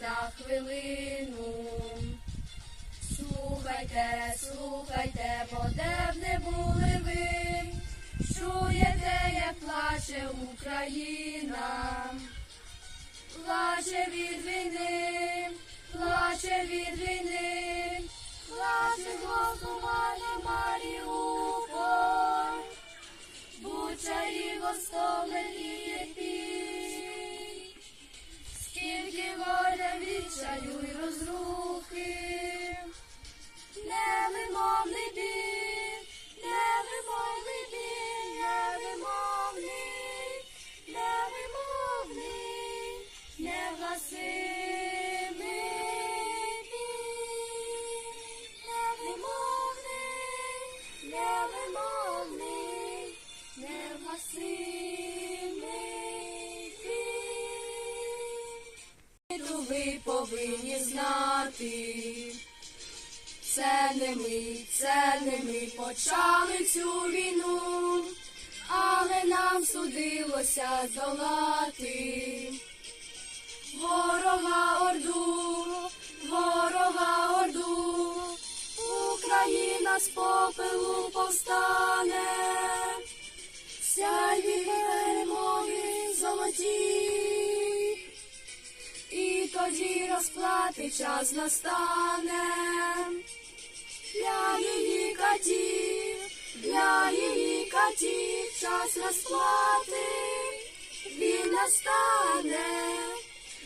на хвилину. Слухайте, слухайте, бо де б не були ви, чуєте, як плаче Україна, плаче від війни, плаче від війни, плаче голосування Маріуполь, Буча і Гостомель і Єпіль. Горя відчаю й розрухи, невимовний біль, невимовний біль, невимовний, невимовний, невгасимий біль, невимовний, невимовний, невгасимий повинні знати. Це не ми, це не ми почали цю війну, але нам судилося здолати. Ворога орду, ворога орду, Україна з попелу повстане, сяйві перемоги золоті. Тоді розплати час настане. Для її катів, для її катів час розплати він настане.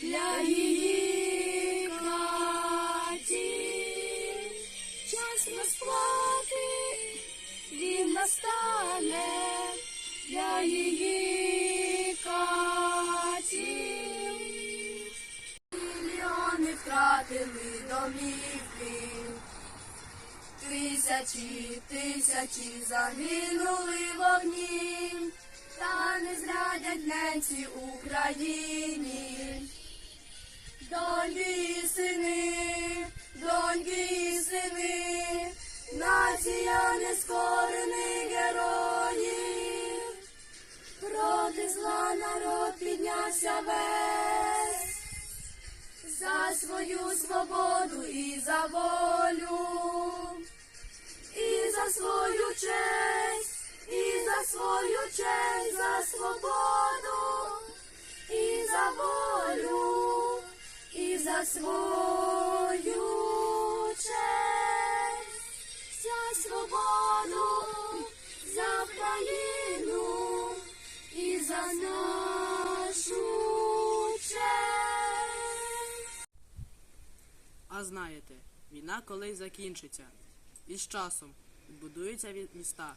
Для її час розплати він настане. Для її втратили домівки, тисячі, тисячі загинули в огні, та не зрадять ненці Україні. Доньки і сини, доньки і сини, нація нескорених героїв. Проти зла народ піднявся весь за волю, і за свою честь, і за свою честь, за свободу, і за волю, і за свою честь, за свободу, за Україну і за нашу. А знаєте, війна колись закінчиться. І з часом відбудуються міста,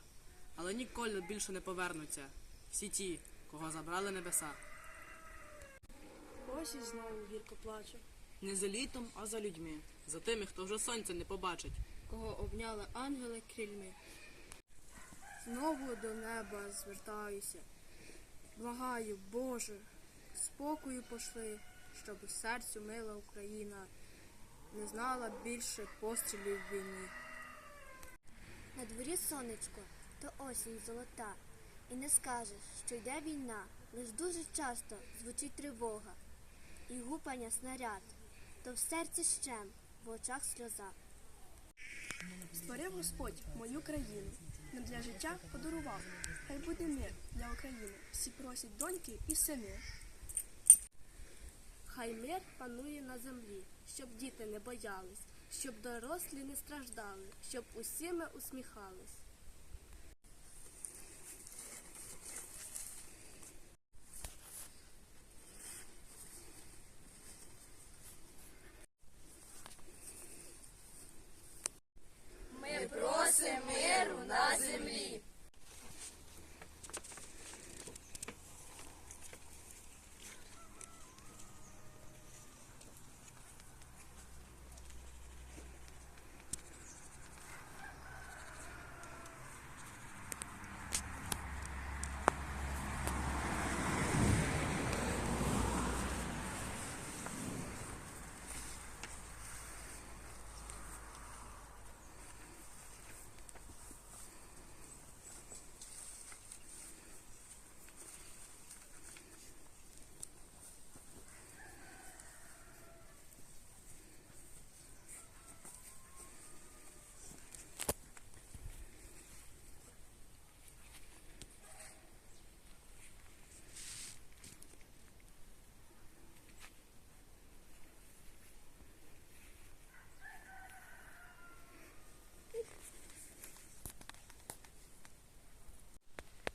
але ніколи більше не повернуться всі ті, кого забрали небеса. Ось і знову гірко плаче, Не за літом, а за людьми, за тими, хто вже сонця не побачить. кого обняли ангели крильми. Знову до неба звертаюся. Благаю, Боже, спокою пошли, щоб серцю мила Україна не знала більше пострілів війни. На дворі сонечко, то осінь золота, і не скажеш, що йде війна, лиш дуже часто звучить тривога, і гупання снаряд, то в серці щем, в очах сльоза. Створив Господь мою країну, не для життя подарував. Хай буде мир для України. Всі просять доньки і сини. Хай мир панує на землі, щоб діти не боялись, щоб дорослі не страждали, щоб усі ми усміхались. Ми просимо миру на землі.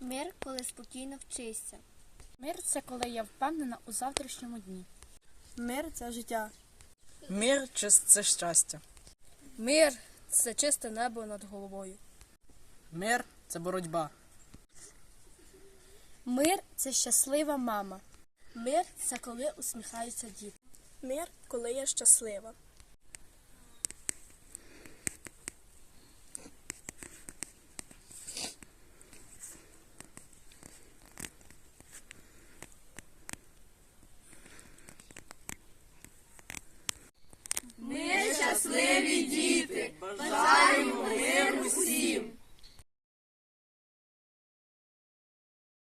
Мир, коли спокійно вчишся. Мир це коли я впевнена у завтрашньому дні. Мир це життя. Мир це щастя. Мир це чисте небо над головою. Мир це боротьба. Мир це щаслива мама. Мир це коли усміхаються діти. Мир, коли я щаслива.